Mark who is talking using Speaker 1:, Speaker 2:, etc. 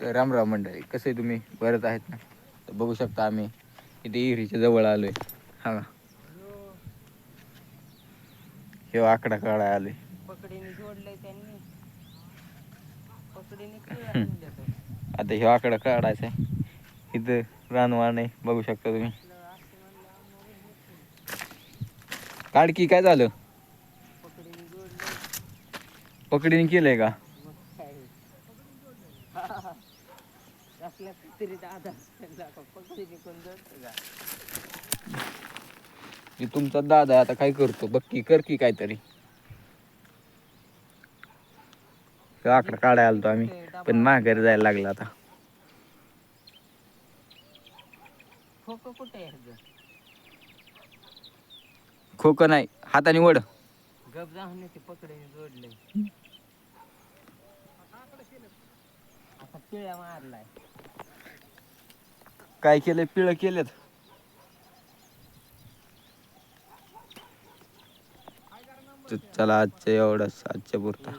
Speaker 1: तर रामराव मंडळी कसे तुम्ही? बरंच आहेत ना? तर बघू शकता आम्ही इथे इहिरीच्या जवळ आलोय. हा. का हे आकडा आलोय.
Speaker 2: ठेवल्या तो.
Speaker 1: आता हे आकडा काढायचा आहे. इथं रानवाण आहे बघू शकता तुम्ही. काढकी काय झालं?
Speaker 2: पकडीने
Speaker 1: केलंय का?
Speaker 2: असल्या तरी दादा का
Speaker 1: तुमचा दादा आता काय करतो? बघ की कर की काहीतरी. आकडा काढायला आलतो आम्ही पण माघारी जायला लागला आता.
Speaker 2: खोकं कुठे?
Speaker 1: खोकं नाही हाताने वड.
Speaker 2: गप जाऊन ते पकडीने जोडलंय पिळ्या मारलाय.
Speaker 1: काय केलंय? पिळं केलेत. तर चला आजच्या एवढंच. आजच्या पुरता.